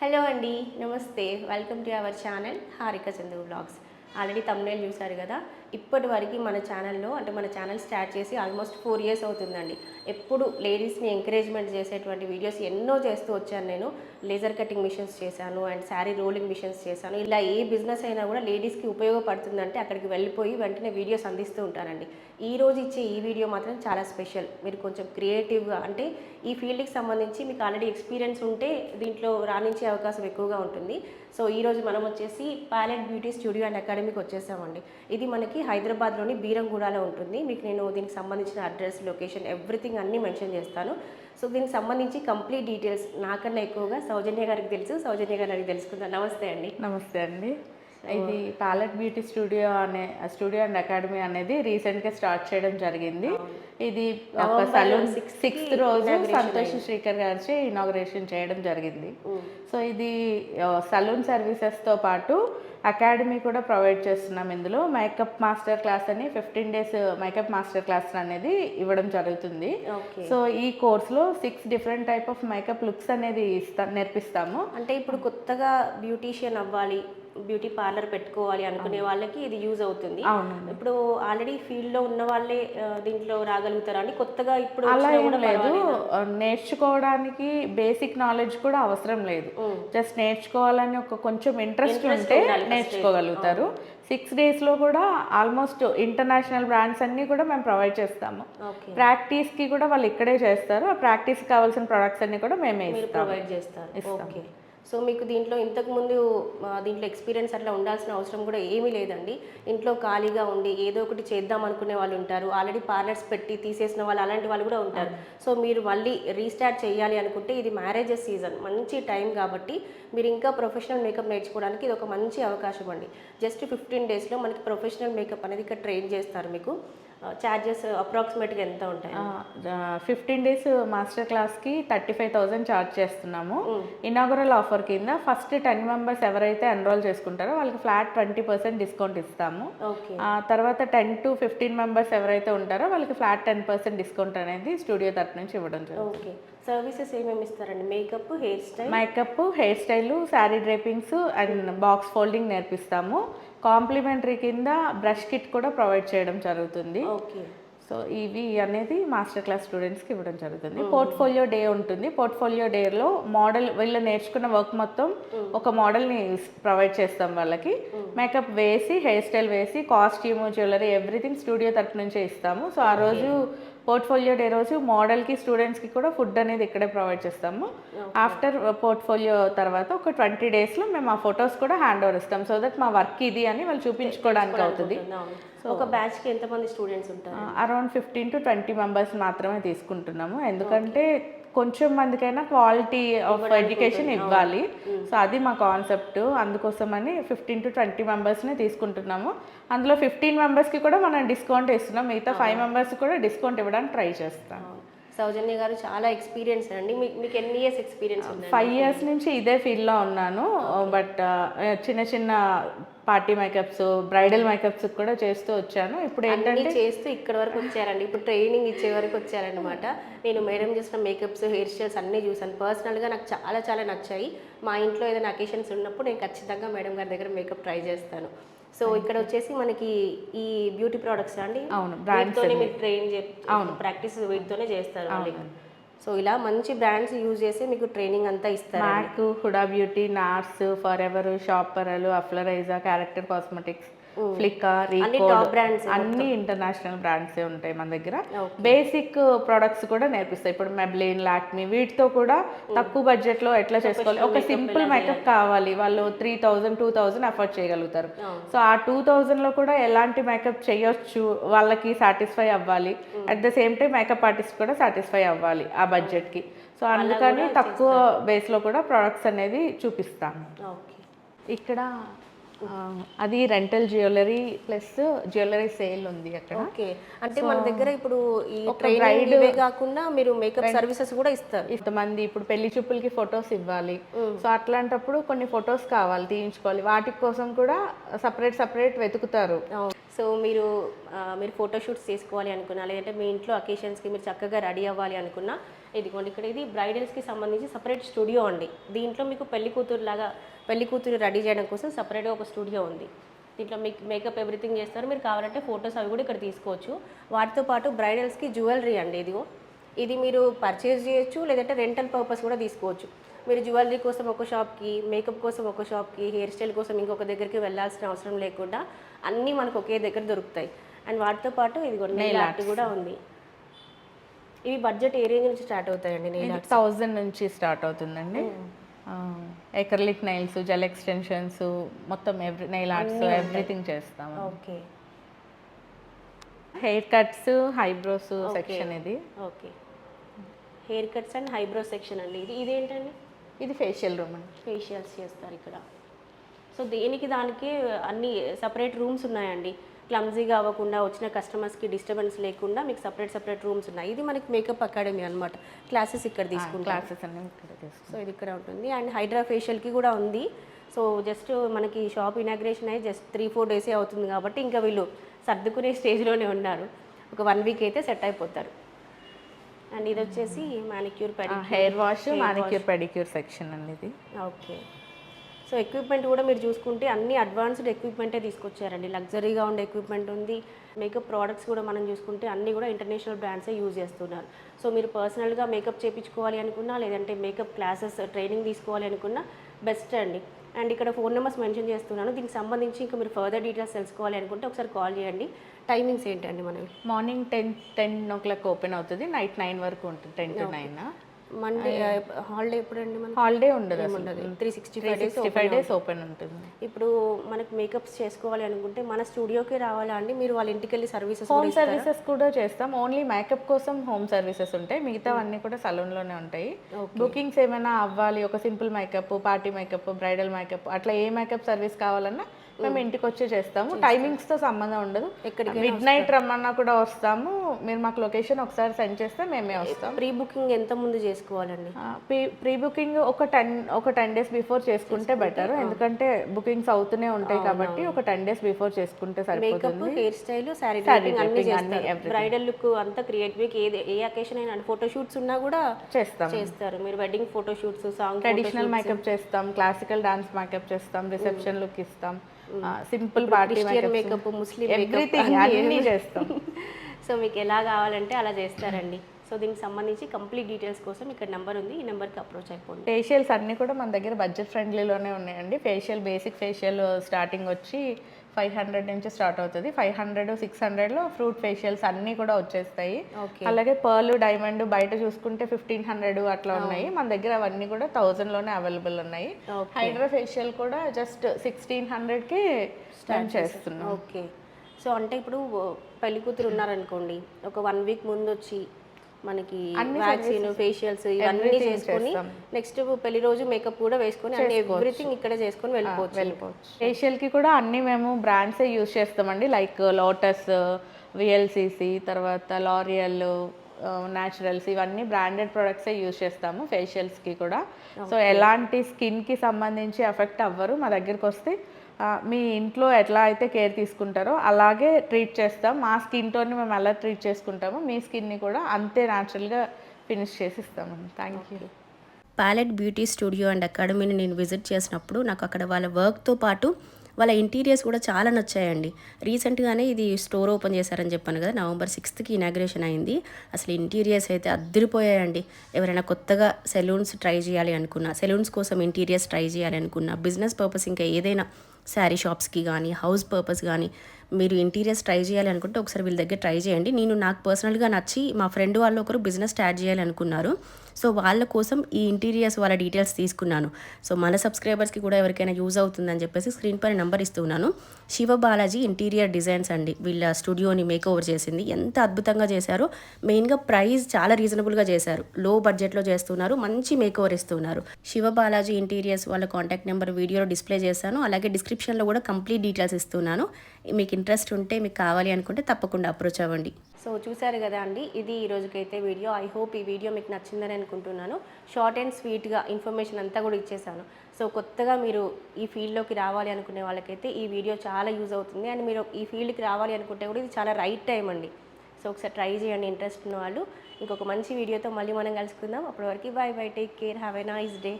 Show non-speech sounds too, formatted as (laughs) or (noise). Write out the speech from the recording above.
Hello అండి నమస్తే. Welcome to our channel Harika Chandu blogs already thumbnail చూశారు కదా ఇప్పటి వరకు మన ఛానల్లో అంటే మన ఛానల్ స్టార్ట్ చేసి ఆల్మోస్ట్ ఫోర్ ఇయర్స్ అవుతుందండి. ఎప్పుడు లేడీస్ని ఎంకరేజ్మెంట్ చేసేటువంటి వీడియోస్ ఎన్నో చేస్తూ వచ్చాను నేను. లేజర్ కటింగ్ మిషన్స్ చేశాను అండ్ శారీ రోలింగ్ మిషన్స్ చేశాను. ఇలా ఏ బిజినెస్ అయినా కూడా లేడీస్కి ఉపయోగపడుతుందంటే అక్కడికి వెళ్ళిపోయి వెంటనే వీడియోస్ అందిస్తూ ఉంటానండి. ఈ రోజు ఇచ్చే ఈ వీడియో మాత్రం చాలా స్పెషల్ మీరు కొంచెం క్రియేటివ్గా అంటే ఈ ఫీల్డ్కి సంబంధించి మీకు ఆల్రెడీ ఎక్స్పీరియన్స్ ఉంటే దీంట్లో రాణించే అవకాశం ఎక్కువగా ఉంటుంది. సో ఈ రోజు మనం వచ్చేసి ప్యాలెట్ బ్యూటీ స్టూడియో అండ్ అకాడమీకి వచ్చేసామండి. ఇది మనకి హైదరాబాద్లోని బీరంగూడలో ఉంటుంది. మీకు నేను దీనికి సంబంధించిన అడ్రస్ లొకేషన్ ఎవ్రీథింగ్ అన్నీ మెన్షన్ చేస్తాను. సో దీనికి సంబంధించి కంప్లీట్ డీటెయిల్స్ నాకన్నా ఎక్కువగా సౌజన్య గారికి తెలుసు. సౌజన్య గారు నాకు తెలుసుకుందాం. నమస్తే అండి. నమస్తే అండి. ఇది ప్యాలెట్ బ్యూటీ స్టూడియో అనే స్టూడియో అండ్ అకాడమీ అనేది రీసెంట్గా స్టార్ట్ చేయడం జరిగింది. ఇది ఒక సలూన్ 6th కి సిక్స్త్ రోజు సంతోష్ శ్రీకర్ గారి ఇనాగ్రేషన్ చేయడం జరిగింది. సో ఇది సలూన్ సర్వీసెస్తో పాటు అకాడమీ కూడా ప్రొవైడ్ చేస్తున్నాం ఇందులో. మేకప్ మాస్టర్ క్లాస్ అని fifteen days makeup master class అనేది ఇవ్వడం జరుగుతుంది. సో ఈ కోర్సులో six different type of makeup looks అనేది ఇస్తా నేర్పిస్తాము. అంటే ఇప్పుడు కొత్తగా బ్యూటీషియన్ అవ్వాలి బ్యూటీ పార్లర్ పెట్టుకోవాలి అనుకునే వాళ్ళకి ఇది యూజ్ అవుతుంది. ఇప్పుడు ఆల్రెడీ ఫీల్డ్లో ఉన్న వాళ్ళే దీంట్లో రాగలుగుతారా అండి కొత్తగా ఇప్పుడు అలా ఏం లేదు? నేర్చుకోవడానికి బేసిక్ నాలెడ్జ్ కూడా అవసరం లేదు. జస్ట్ నేర్చుకోవాలని ఒక కొంచెం ఇంట్రెస్ట్ ఉంటే. నేర్చుకోగలుగుతారు. సిక్స్ డేస్లో కూడా ఆల్మోస్ట్ ఇంటర్నేషనల్ బ్రాండ్స్ అన్నీ కూడా మేము ప్రొవైడ్ చేస్తాము. ఓకే. ప్రాక్టీస్కి కూడా వాళ్ళు ఇక్కడే చేస్తారు. ఆ ప్రాక్టీస్ కావాల్సిన ప్రొడక్ట్స్ అన్ని కూడా మేమే ప్రొవైడ్ చేస్తారు. ఓకే. సో మీకు దీంట్లో ఇంతకు ముందు ఆ, దీంట్లో ఎక్స్పీరియన్స్ అట్లా ఉండాల్సిన అవసరం కూడా ఏమీ లేదండి. ఇంట్లో ఖాళీగా ఉండి ఏదో ఒకటి చేద్దాం అనుకునే వాళ్ళు ఉంటారు. ఆల్రెడీ పార్లర్స్ పెట్టి తీసేసిన వాళ్ళు అలాంటి వాళ్ళు కూడా ఉంటారు. సో మీరు మళ్ళీ రీస్టార్ట్ చేయాలి అనుకుంటే ఇది మ్యారేజెస్ సీజన్ మంచి టైం కాబట్టి మీరు ఇంకా ప్రొఫెషనల్ మేకప్ నేర్చుకోవడానికి ఇది ఒక మంచి అవకాశం అండి. జస్ట్ ఫిఫ్టీన్ డేస్లో మనకి ప్రొఫెషనల్ మేకప్ అనేది ఇక్కడ ట్రైన్ చేస్తారు మీకు. ఛార్జెస్ అప్రాక్సిమేట్గా ఎంత ఉంటాయి? ఫిఫ్టీన్ డేస్ మాస్టర్ క్లాస్కి థర్టీ ఫైవ్ థౌజండ్ ఛార్జ్ చేస్తున్నాము. ఇనాగరల్ ఆఫర్ కింద ఫస్ట్ టెన్ మెంబర్స్ ఎవరైతే ఎన్రోల్ చేసుకుంటారో వాళ్ళకి ఫ్లాట్ ట్వంటీ పర్సెంట్ డిస్కౌంట్ ఇస్తాము. ఓకే. ఆ తర్వాత టెన్ టు ఫిఫ్టీన్ మెంబర్స్ ఎవరైతే ఉంటారో వాళ్ళకి ఫ్లాట్ టెన్ పర్సెంట్ డిస్కౌంట్ అనేది స్టూడియో తరపు నుంచి ఇవ్వడం జరుగుతుంది. ఓకే. సర్వీసెస్ ఏమేమి ఇస్తారండి? Makeup hair style makeup hair style sari drapings and box folding నేర్పిస్తాము. Complimentary కింద బ్రష్ కిట్ కూడా ప్రొవైడ్ చేయడం జరుగుతుంది. ఓకే. సో ఇవి అనేది మాస్టర్ క్లాస్ స్టూడెంట్స్కి ఇవ్వడం జరుగుతుంది. పోర్ట్ఫోలియో డే ఉంటుంది. పోర్ట్ఫోలియో డేలో మోడల్ వీళ్ళు నేర్చుకున్న వర్క్ మొత్తం ఒక మోడల్ని ప్రొవైడ్ చేస్తాం వాళ్ళకి. మేకప్ వేసి హెయిర్ స్టైల్ వేసి కాస్ట్యూమ్ జ్యువెలరీ ఎవ్రీథింగ్ స్టూడియో తరపు నుంచే ఇస్తాము. సో ఆ రోజు పోర్ట్ఫోలియో డే రోజు మోడల్కి స్టూడెంట్స్కి కూడా ఫుడ్ అనేది ఇక్కడే ప్రొవైడ్ చేస్తాము. ఆఫ్టర్ పోర్ట్ఫోలియో తర్వాత ఒక ట్వంటీ డేస్లో మేము ఆ ఫొటోస్ కూడా హ్యాండ్ ఓవర్ ఇస్తాం. సో దట్ మా వర్క్ ఇది అని వాళ్ళు చూపించుకోవడానికి అవుతుంది. అవును. ఒక బ్యాచ్కి ఎంతమంది స్టూడెంట్స్ ఉంటారు? Around fifteen to twenty members మాత్రమే తీసుకుంటున్నాము. ఎందుకంటే కొంచెం మందికైనా క్వాలిటీ ఆఫ్ ఎడ్యుకేషన్ ఇవ్వాలి. సో అది మా కాన్సెప్ట్. అందుకోసమని ఫిఫ్టీన్ టు ట్వంటీ మెంబర్స్ని తీసుకుంటున్నాము. అందులో ఫిఫ్టీన్ మెంబర్స్కి కూడా మనం డిస్కౌంట్ ఇస్తున్నాం. మిగతా ఫైవ్ మెంబర్స్ కూడా డిస్కౌంట్ ఇవ్వడానికి ట్రై చేస్తాం. సౌజన్య గారు చాలా ఎక్స్పీరియన్స్ అండి. మీకు ఎన్ని ఇయర్స్ ఎక్స్పీరియన్స్ ఫైవ్ ఇయర్స్ నుంచి ఇదే ఫీల్డ్లో ఉన్నాను. బట్ చిన్న చిన్న పార్టీ మేకప్స్ బ్రైడల్ మేకప్స్ కూడా చేస్తూ వచ్చాను. ఇప్పుడు ఏంటంటే చేస్తూ ఇక్కడ వరకు వచ్చారండి. ఇప్పుడు ట్రైనింగ్ ఇచ్చే వరకు వచ్చారనమాట నేను మేడం చేసిన మేకప్స్ హెయిర్ స్టైల్స్ అన్నీ చూసాను పర్సనల్గా నాకు చాలా చాలా నచ్చాయి. మా ఇంట్లో ఏదైనా అకేషన్స్ ఉన్నప్పుడు నేను ఖచ్చితంగా మేడం గారి దగ్గర మేకప్ ట్రై చేస్తాను. సో ఇక్కడ వచ్చేసి మనకి ఈ బ్యూటీ ప్రోడక్ట్స్ అండి. అవును, వీటితోనే మీరు ట్రైన్ ప్రాక్టీస్ వీటితోనే చేస్తారు సో ఇలా మంచి బ్రాండ్స్ యూజ్ చేసి మీకు ట్రైనింగ్ అంతా ఇస్తారు MAC Huda beauty Nars for ever షాపరలు అఫ్లరైజా క్యారెక్టర్ కాస్మెటిక్స్ ఫ్లికా అన్ని టాప్ బ్రాండ్స్ అన్ని ఇంటర్నేషనల్ బ్రాండ్స్ ఉంటాయి మన దగ్గర. బేసిక్ ప్రొడక్ట్స్ కూడా నేర్పిస్తాయి. ఇప్పుడు మెబ్లిన్ లాక్మీ వీటితో కూడా తక్కువ బడ్జెట్లో ఎట్లా చేసుకోవాలి? ఒక సింపుల్ మేకప్ కావాలి. వాళ్ళు three thousand two thousand afford చేయగలుగుతారు. సో ఆ టూ థౌజండ్లో కూడా ఎలాంటి మేకప్ చేయొచ్చు? వాళ్ళకి సాటిస్ఫై అవ్వాలి. At the same time makeup artist కూడా సాటిస్ఫై అవ్వాలి ఆ బడ్జెట్కి సో అందుకని తక్కువ బేస్లో కూడా ప్రొడక్ట్స్ అనేది చూపిస్తాము ఓకే. ఇక్కడ అది rental jewellery plus jewellery sale ఉంది అక్కడ. ఓకే. అంటే మన దగ్గర ఇప్పుడు ఈ కాకుండా మీరు మేకప్ సర్వీసెస్ కూడా ఇస్తారు. ఇంతమంది ఇప్పుడు పెళ్ళి చూపులకి ఫొటోస్ ఇవ్వాలి. సో అట్లాంటప్పుడు కొన్ని ఫొటోస్ కావాలి తీయించుకోవాలి. వాటి కోసం కూడా సపరేట్ సపరేట్ వెతుకుతారు. సో మీరు మీరు ఫోటోషూట్స్ చేసుకోవాలి అనుకున్నా లేదంటే మీ ఇంట్లో అకేషన్స్కి మీరు చక్కగా రెడీ అవ్వాలి అనుకున్నా ఇదిగోండి ఇక్కడ ఇది బ్రైడల్స్కి సంబంధించి సపరేట్ స్టూడియో అండి. దీంట్లో మీకు పెళ్ళి కూతురు లాగా పెళ్ళి కూతురు రెడీ చేయడం కోసం సపరేట్గా ఒక స్టూడియో ఉంది. దీంట్లో మీకు మేకప్ ఎవ్రీథింగ్ చేస్తారు. మీరు కావాలంటే ఫొటోస్ అవి కూడా ఇక్కడ తీసుకోవచ్చు. వాటితో పాటు బ్రైడల్స్కి జ్యువెలరీ అండి ఇదిగో. ఇది మీరు పర్చేస్ చేయొచ్చు లేదంటే రెంటల్ పర్పస్ కూడా తీసుకోవచ్చు. మీరు జ్యువెలరీ కోసం ఒక షాప్కి మేకప్ కోసం ఒక షాప్కి హెయిర్ స్టైల్ కోసం ఇంకొక దగ్గరికి వెళ్ళాల్సిన అవసరం లేకుండా అన్నీ మనకు ఒకే దగ్గర దొరుకుతాయి. అండ్ వాటితో పాటు ఇది కూడా ఆర్ట్ కూడా ఉంది. ఇవి బడ్జెట్ ఏ రేంజ్ నుంచి స్టార్ట్ అవుతాయండి ఆర్ట్ థౌజండ్ నుంచి స్టార్ట్ అవుతుందండి. ఎకర్లిక్ నైల్స్ జెల్ ఎక్స్టెన్షన్స్ మొత్తం ఎవ్రీ నైల్ ఆర్ట్స్ ఎవ్రీథింగ్ చేస్తాము okay hair cuts eyebrows section ఇది. Okay hair cuts and eyebrow section అండి. ఇది ఇదేంటండి ఇది ఫేషియల్ రూమ్ అండి. ఫేషియల్స్ చేస్తారు ఇక్కడ. సో దేనికి దానికి అన్ని సపరేట్ రూమ్స్ ఉన్నాయండి. క్లమ్జీగా అవ్వకుండా వచ్చిన కస్టమర్స్కి డిస్టర్బెన్స్ లేకుండా మీకు సపరేట్ సపరేట్ రూమ్స్ ఉన్నాయి. ఇది మనకి మేకప్ అకాడమీ అనమాట క్లాసెస్ ఇక్కడ తీసుకుంటాం క్లాసెస్ అన్ని ఇక్కడ సో ఇది ఇక్కడ ఉంటుంది. అండ్ హైడ్రా ఫేషియల్కి కూడా ఉంది. సో జస్ట్ మనకి షాప్ ఇనాగ్రేషన్ అయ్యి జస్ట్ త్రీ ఫోర్ డేసే అవుతుంది కాబట్టి ఇంకా వీళ్ళు సర్దుకునే స్టేజ్లోనే ఉన్నారు. ఒక వన్ వీక్ అయితే సెట్ అయిపోతారు. అండ్ ఇది వచ్చేసి manicure pedi hair wash manicure pedicure section అండి ఇది. ఓకే. సో ఎక్విప్మెంట్ కూడా మీరు చూసుకుంటే అన్ని అడ్వాన్స్డ్ ఎక్విప్మెంటే తీసుకొచ్చారండి. లగ్జరీగా ఉండే ఎక్విప్మెంట్ ఉంది. మేకప్ ప్రోడక్ట్స్ కూడా మనం చూసుకుంటే అన్నీ కూడా ఇంటర్నేషనల్ బ్రాండ్సే యూజ్ చేస్తున్నారు. సో మీరు పర్సనల్గా మేకప్ చేయించుకోవాలి అనుకున్నా లేదంటే మేకప్ క్లాసెస్ ట్రైనింగ్ తీసుకోవాలి అనుకున్నా బెస్ట్ అండి. అండ్ ఇక్కడ ఫోన్ నెంబర్స్ మెన్షన్ చేస్తున్నాను. దీనికి సంబంధించి ఇంకా మీరు ఫర్దర్ డీటెయిల్స్ తెలుసుకోవాలి అనుకుంటే ఒకసారి కాల్ చేయండి. టైమింగ్స్ ఏంటండి మనవి? Morning ten ten o'clock open అవుతుంది. నైట్ నైన్ వరకు ఉంటుంది. Ten to nine Monday holiday ఎప్పుడండి మనకి? హాలిడే ఉండదు ఉండదు three sixty five days five days open ఉంటుంది. ఇప్పుడు మనకు మేకప్స్ చేసుకోవాలి అనుకుంటే మన స్టూడియోకి రావాలా అండి? మీరు వాళ్ళ ఇంటికి వెళ్ళి సర్వీసెస్ హోమ్ సర్వీసెస్ కూడా చేస్తాం. ఓన్లీ మేకప్ కోసం హోమ్ సర్వీసెస్ ఉంటాయి. మిగతావన్నీ కూడా salon లోనే ఉంటాయి. బుకింగ్స్ ఏమైనా అవ్వాలి? ఒక simple makeup party makeup bridal makeup అట్లా ఏ మేకప్ సర్వీస్ కావాలన్నా మేము ఇంటికి వచ్చి చేస్తాము. టైమింగ్స్తో సంబంధం ఉండదు. ఎక్కడికి మిడ్ నైట్ రమ్మన్నా కూడా వస్తాము. మీరు మాకు లొకేషన్ ఒకసారి సెండ్ చేస్తే మేమే వస్తాం. ప్రీ బుకింగ్ ఎంత ముందు చేసుకోవాలండి? ప్రీ బుకింగ్ ఒక టెన్ ఒక టెన్ డేస్ బిఫోర్ చేసుకుంటే బెటర్. ఎందుకంటే బుకింగ్స్ అవుతూనే ఉంటాయి కాబట్టి ఒక టెన్ డేస్ బిఫోర్ చేసుకుంటే సరిపోతుంది. Hair style sari. Bridal look అంతా క్రియేట్ మీకు ఏది ఏ అకేషన్ అయినా ఫోటో షూట్స్ ఉన్నా కూడా చేస్తాం. చేస్తారు. మీరు wedding photo shoots song traditional makeup చేస్తాం. క్లాసికల్ డాన్స్ మేకప్ చేస్తాం. రిసెప్షన్ లుక్ ఇస్తాం. Simple party makeup Muslim everything అన్ని (laughs) చేస్తాం. సో మీకు ఎలా కావాలంటే అలా చేస్తారండి. సో దీనికి సంబంధించి కంప్లీట్ డీటెయిల్స్ కోసం ఇక్కడ నెంబర్ ఉంది. ఈ నెంబర్కి అప్రోచ్ అయిపోండి. ఫేషియల్స్ అన్ని కూడా మన దగ్గర బడ్జెట్ ఫ్రెండ్లీలోనే ఉన్నాయండి. ఫేషియల్ బేసిక్ ఫేషియల్ స్టార్టింగ్ వచ్చి ఫైవ్ హండ్రెడ్ నుంచి స్టార్ట్ అవుతుంది. ఫైవ్ హండ్రెడ్ సిక్స్ హండ్రెడ్లో ఫ్రూట్ ఫేషియల్స్ అన్నీ కూడా వచ్చేస్తాయి. అలాగే పర్ల్ డైమండ్ బయట చూసుకుంటే ఫిఫ్టీన్ హండ్రెడ్ అట్లా ఉన్నాయి. మన దగ్గర అవన్నీ కూడా థౌజండ్లోనే అవైలబుల్ ఉన్నాయి. హైడ్రా ఫేషియల్ కూడా జస్ట్ సిక్స్టీన్ హండ్రెడ్కి స్టార్ట్ చేస్తున్నాం. ఓకే. సో అంటే ఇప్పుడు పెళ్ళి కూతురు ఉన్నారనుకోండి ఒక వన్ వీక్ ముందు వచ్చి మనకి వ్యాక్సిన్ ఫేషియల్స్ ఇవన్నీ చేసుకొని. నెక్స్ట్ పెళ్ళి రోజు మేకప్ కూడా వేసుకొని అన్ని ఎవ్రీథింగ్ ఇక్కడ చేసుకొని వెళ్ళిపోవచ్చు. వెళ్ళిపోవచ్చు. ఫేషియల్కి కూడా అన్ని మేము బ్రాండ్సే యూజ్ చేస్తామండి. లైక్ లోటస్ విఎల్సిసి తర్వాత లారియల్ న్యాచురల్స్ ఇవన్నీ బ్రాండెడ్ ప్రొడక్ట్సే యూజ్ చేస్తాము ఫేషియల్స్కి కూడా. సో ఎలాంటి స్కిన్కి సంబంధించి ఎఫెక్ట్ అవ్వరు. మా దగ్గరికి వస్తే మీ ఇంట్లో ఎట్లా అయితే కేర్ తీసుకుంటారో అలాగే ట్రీట్ చేస్తాం. మా స్కిన్ టోన్ని మేము ఎలా ట్రీట్ చేసుకుంటామో మీ స్కిన్ని కూడా అంతే న్యాచురల్గా ఫినిష్ చేసి thank you palette beauty studio and అకాడమీని నేను విజిట్ చేసినప్పుడు నాకు అక్కడ వాళ్ళ వర్క్తో పాటు వాళ్ళ ఇంటీరియర్స్ కూడా చాలా నచ్చాయండి. రీసెంట్గానే ఇది స్టోర్ ఓపెన్ చేశారని చెప్పాను కదా నవంబర్ సిక్స్త్కి ఇనాగ్రేషన్ అయింది. అసలు ఇంటీరియర్స్ అయితే అద్దరిపోయాయండి. ఎవరైనా కొత్తగా సెలూన్స్ ట్రై చేయాలి అనుకున్నా సెలూన్స్ కోసం ఇంటీరియర్స్ ట్రై చేయాలి అనుకున్నా బిజినెస్ పర్పస్ ఇంకా ఏదైనా శారీ షాప్స్కి కానీ హౌస్ పర్పస్ కానీ మీరు ఇంటీరియర్స్ ట్రై చేయాలి అనుకుంటే ఒకసారి వీళ్ళ దగ్గర ట్రై చేయండి. నేను నాకు పర్సనల్గా నచ్చి మా ఫ్రెండ్ వాళ్ళు ఒకరు బిజినెస్ స్టార్ట్ చేయాలి అనుకున్నారు. సో వాళ్ళ కోసం ఈ ఇంటీరియర్స్ వాళ్ళ డీటెయిల్స్ తీసుకున్నాను. సో మన సబ్స్క్రైబర్స్కి కూడా ఎవరికైనా యూజ్ అవుతుందని చెప్పేసి స్క్రీన్ పైన నెంబర్ ఇస్తున్నాను శివ బాలాజీ ఇంటీరియర్ డిజైన్స్ అండి. వీళ్ళ స్టూడియోని మేక్ ఓవర్ చేసింది. ఎంత అద్భుతంగా చేశారో మెయిన్గా ప్రైస్ చాలా రీజనబుల్గా చేశారు. లో బడ్జెట్లో చేస్తున్నారు మంచి మేక్ ఓవర్ ఇస్తున్నారు. శివ బాలాజీ ఇంటీరియర్స్ వాళ్ళ కాంటాక్ట్ నెంబర్ వీడియోలో డిస్ప్లే చేశాను. అలాగే డిస్క్రిప్షన్లో కూడా కంప్లీట్ డీటెయిల్స్ ఇస్తున్నాను. మీకు ఇంట్రెస్ట్ ఉంటే మీకు కావాలి అనుకుంటే తప్పకుండా అప్రోచ్ అవ్వండి. సో చూసారు కదా అండి ఇది ఈ రోజుకైతే వీడియో. ఐ హోప్ ఈ వీడియో మీకు నచ్చిందని అనుకుంటున్నాను. షార్ట్ అండ్ స్వీట్గా ఇన్ఫర్మేషన్ అంతా కూడా ఇచ్చేసాను సో కొత్తగా మీరు ఈ ఫీల్డ్లోకి రావాలి అనుకునే వాళ్ళకైతే ఈ వీడియో చాలా యూజ్ అవుతుంది. అండ్ మీరు ఈ ఫీల్డ్కి రావాలి అనుకుంటే కూడా ఇది చాలా రైట్ టైం అండి. సో ఒకసారి ట్రై చేయండి ఇంట్రెస్ట్ ఉన్న వాళ్ళు ఇంకొక మంచి వీడియోతో మళ్ళీ మనం కలుసుకుందాం. అప్పటి వరకు bye bye take care have a nice day